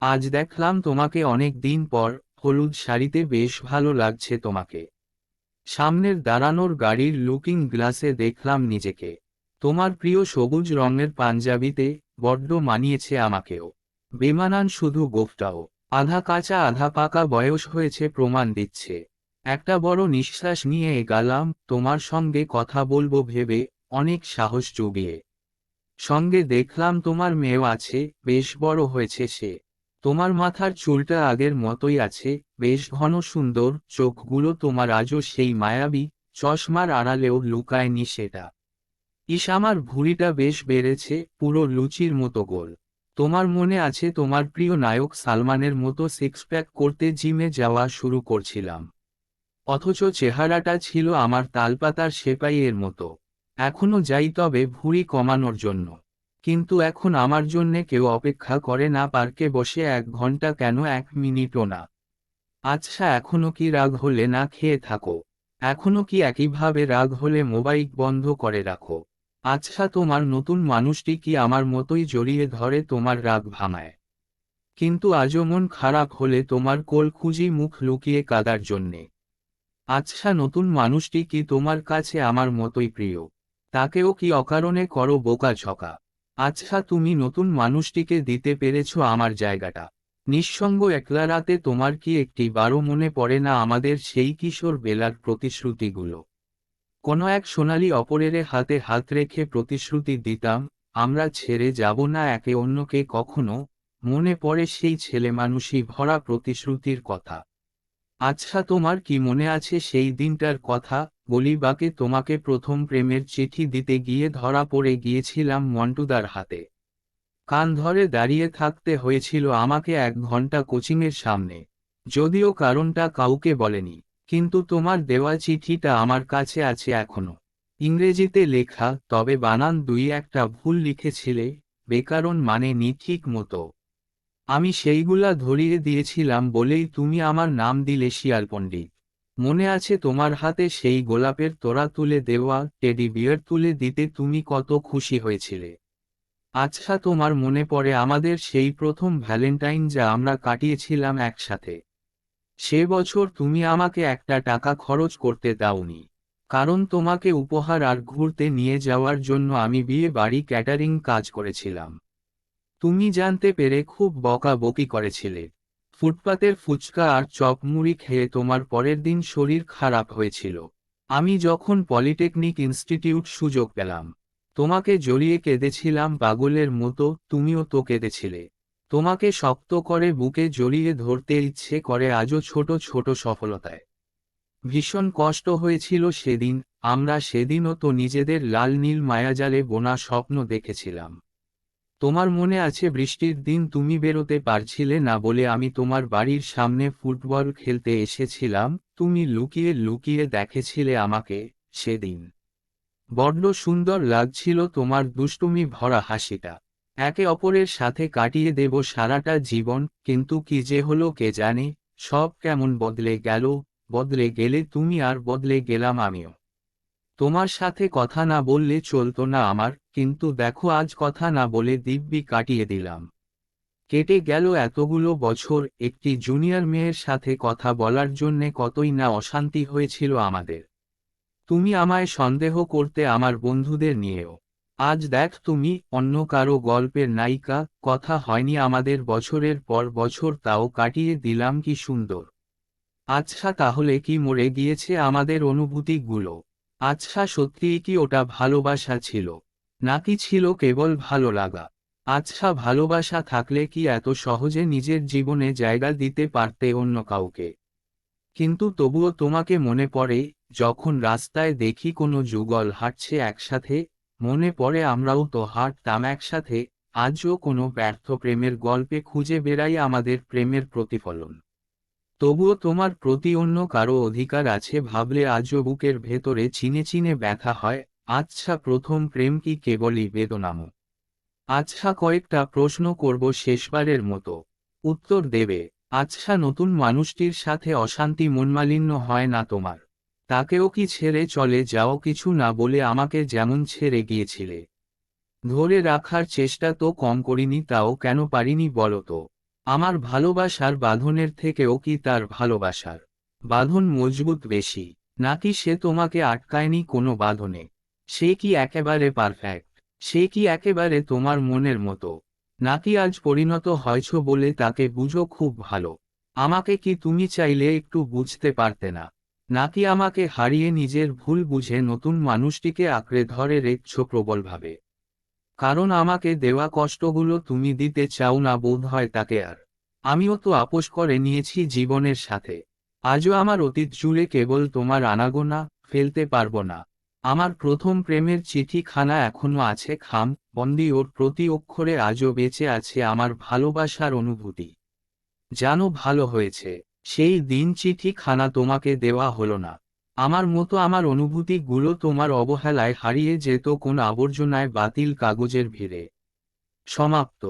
আজ দেখলাম তোমাকে অনেক দিন পর হলুদ শাড়িতে বেশ ভালো লাগছে তোমাকে। সামনের দাঁড়ানোর গাড়ির লুকিং গ্লাসে দেখলাম নিজেকে। তোমার প্রিয় সবুজ রঙের পাঞ্জাবিতে বড্ড মানিয়েছে আমাকেও। বেমানান শুধু গোফটাও। আধা কাঁচা, আধা পাকা বয়স হয়েছে প্রমাণ দিচ্ছে। একটা বড় নিঃশ্বাস নিয়ে এগালাম, তোমার সঙ্গে কথা বলব ভেবে অনেক সাহস জুগিয়ে। সঙ্গে দেখলাম তোমার মেয়েও আছে, বেশ বড় হয়েছে সে। তোমার মাথার চুলটা আগের মতোই আছে, বেশ ঘন সুন্দর, চোখগুলো তোমার আজও সেই মায়াবী, চশমার আড়ালেও লুকায়নি সেটা। ইস আমার ভুঁড়িটা বেশ বেড়েছে, পুরো লুচির মতো গোল। তোমার মনে আছে তোমার প্রিয় নায়ক সালমানের মতো সিক্স প্যাক করতে জিমে যাওয়া শুরু করছিলাম। অথচ চেহারাটা ছিল আমার তালপাতার সেপাইয়ের মতো। এখনও যাই তবে ভুঁড়ি কমানোর জন্য। কিন্তু এখন আমার জন্যে কেউ অপেক্ষা করে না পার্কে বসে এক ঘণ্টা কেন এক মিনিটও না। আচ্ছা এখনও কি রাগ হলে না খেয়ে থাকো। এখনও কি একইভাবে রাগ হলে মোবাইল বন্ধ করে রাখো। আচ্ছা তোমার নতুন মানুষটি কি আমার মতোই জড়িয়ে ধরে তোমার রাগ ভাঙায়? কিন্তু আজও মন খারাপ হলে তোমার কোল খুঁজি মুখ লুকিয়ে কাদার জন্যে। আচ্ছা নতুন মানুষটি কি তোমার কাছে আমার মতোই প্রিয়? তাকেও কি অকারণে করো বোকা ঝকা? আচ্ছা তুমি নতুন মানুষটিকে দিতে পেরেছ আমার জায়গাটা। নিঃসঙ্গ একলা রাতে তোমার কি একটি বারো মনে পড়ে না আমাদের সেই কিশোর বেলার প্রতিশ্রুতিগুলো? কোনো এক সোনালি অপরের হাতে হাত রেখে প্রতিশ্রুতি দিতাম, আমরা ছেড়ে যাব না একে অন্যকে কখনো, মনে পড়ে সেই ছেলে মানুষই ভরা প্রতিশ্রুতির কথা। আচ্ছা তোমার কি মনে আছে সেই দিনটার কথা? বলি বাকে তোমাকে প্রথম প্রেমের চিঠি দিতে গিয়ে ধরা পড়ে গিয়েছিলাম মন্টুদার হাতে। কান ধরে দাঁড়িয়ে থাকতে হয়েছিল আমাকে এক ঘণ্টা কোচিংয়ের সামনে। যদিও কারণটা কাউকে বলেনি, কিন্তু তোমার দেওয়া চিঠিটা আমার কাছে আছে এখনও। ইংরেজিতে লেখা, তবে বানান দুই একটা ভুল লিখেছিলে, বেকারণ মানে নি ঠিক মতো। আমি সেইগুলা ধরিয়ে দিয়েছিলাম বলেই তুমি আমার নাম দিলে শিয়াল পণ্ডিত। মনে আছে তোমার হাতে সেই গোলাপের তোড়া তুলে দেওয়া, টেডি বিয়ার তুলে দিতে তুমি কত খুশি হয়েছিলে। আচ্ছা তোমার মনে পড়ে আমাদের সেই প্রথম ভ্যালেন্টাইন যা আমরা কাটিয়েছিলাম একসাথে। সে বছর তুমি আমাকে একটা টাকা খরচ করতে দাওনি। কারণ তোমাকে উপহার আর ঘুরতে নিয়ে যাওয়ার জন্য আমি বিয়ে বাড়ি ক্যাটারিং কাজ করেছিলাম। তুমি জানতে পেরে খুব বকা বকি করেছিলে। ফুটপাতের ফুচকা আর চপ মুড়ি খেয়ে তোমার পরের দিন শরীর খারাপ হয়েছিল। আমি যখন পলিটেকনিক ইনস্টিটিউট সুযোগ পেলাম, তোমাকে জড়িয়ে কেঁদেছিলাম পাগলের মতো, তুমিও তো কেঁদেছিলে। তোমাকে শক্ত করে বুকে জড়িয়ে ধরতে ইচ্ছে করে আজও ছোট ছোট সফলতায়। ভীষণ কষ্ট হয়েছিল সেদিন, আমরা সেদিনও তো নিজেদের লাল নীল মায়াজালে বোনা স্বপ্ন দেখেছিলাম। তোমার মনে আছে বৃষ্টির দিন তুমি বেরোতে পারছিলে না বলে আমি তোমার বাড়ির সামনে ফুটবল খেলতে এসেছিলাম, তুমি লুকিয়ে লুকিয়ে দেখেছিলে আমাকে, সেদিন। বড্ড সুন্দর লাগছিল তোমার দুষ্টুমি ভরা হাসিটা। একে অপরের সাথে কাটিয়ে দেব সারাটা জীবন, কিন্তু কি যে হলো কে জানে, সব কেমন বদলে গেল, বদলে গেলে তুমি আর বদলে গেলাম আমিও। তোমার সাথে কথা না বললে চলতো না আমার, কিন্তু দেখো আজ কথা না বলে দিব্যি কাটিয়ে দিলাম। কেটে গেল এতগুলো বছর, একটি জুনিয়র মেয়ের সাথে কথা বলার জন্যে কতই না অশান্তি হয়েছিল আমাদের। তুমি আমায় সন্দেহ করতে আমার বন্ধুদের নিয়েও। আজ দেখ তুমি, অন্য কারও গল্পের নায়িকা, কথা হয়নি আমাদের বছরের পর বছর, তাও কাটিয়ে দিলাম কি সুন্দর। আচ্ছা তাহলে কি মরে গিয়েছে আমাদের অনুভূতিগুলো? আচ্ছা সত্যিই কি ওটা ভালোবাসা ছিল? নাকি ছিল কেবল ভালো লাগা? আচ্ছা ভালোবাসা থাকলে কি এত সহজে নিজের জীবনে জায়গা দিতে পারতে অন্য কাউকে? কিন্তু তবুও তোমাকে মনে পড়ে, যখন রাস্তায় দেখি কোনো যুগল হাঁটছে একসাথে, মনে পড়ে আমরাও তো হাঁটতাম একসাথে, আজও কোনো ব্যর্থ প্রেমের গল্পে খুঁজে বেড়াই আমাদের প্রেমের প্রতিফলন। তবুও তোমার প্রতি অন্য কারও অধিকার আছে ভাবলে আজও বুকের ভেতরে চিনে চিনে ব্যথা হয়। আচ্ছা প্রথম প্রেম কি কেবলই বেদনাম? আচ্ছা কয়েকটা প্রশ্ন করব শেষবারের মতো। উত্তর দেবে আচ্ছা নতুন মানুষটির সাথে অশান্তি মনমালিন্য হয় না তোমার। তাকেও কি ছেড়ে চলে যাও কিছু না বলে আমাকে যেমন ছেড়ে গিয়েছিলে। ধরে রাখার চেষ্টা তো কম করিনি, তাও কেন পারিনি বলো তো। আমার ভালোবাসার বাঁধনের থেকেও কি তার ভালোবাসার বাঁধন মজবুত বেশি? নাকি সে তোমাকে আটকায়নি কোনো বাঁধনে? সে কি একেবারে পারফেক্ট সে কি একেবারে তোমার মনের মতো? নাকি আজ পরিণত হয়েছ বলে তাকে বুঝো খুব ভালো। আমাকে কি তুমি চাইলে একটু বুঝতে পারতে না? নাকি আমাকে হারিয়ে নিজের ভুল বুঝে নতুন মানুষটিকে আঁকড়ে ধরে রেখছ প্রবলভাবে? কারণ আমাকে দেওয়া কষ্টগুলো তুমি দিতে চাও না বোধ হয় তাকে আর। আমিও তো আপোষ করে নিয়েছি জীবনের সাথে। আজও আমার অতীত জুড়ে কেবল তোমার আনাগোনা, ফেলতে পারব না। আমার প্রথম প্রেমের চিঠিখানা এখনও আছে খাম, বন্দি ওর প্রতি অক্ষরে আজও বেঁচে আছে আমার ভালোবাসার অনুভূতি। জানো ভালো হয়েছে। সেই দিন চিঠিখানা তোমাকে দেওয়া হলো না। আমার মতো আমার অনুভূতিগুলো তোমার অবহেলায় হারিয়ে যেত কোন আবর্জনায় বাতিল কাগজের ভিড়ে। সমাপ্ত।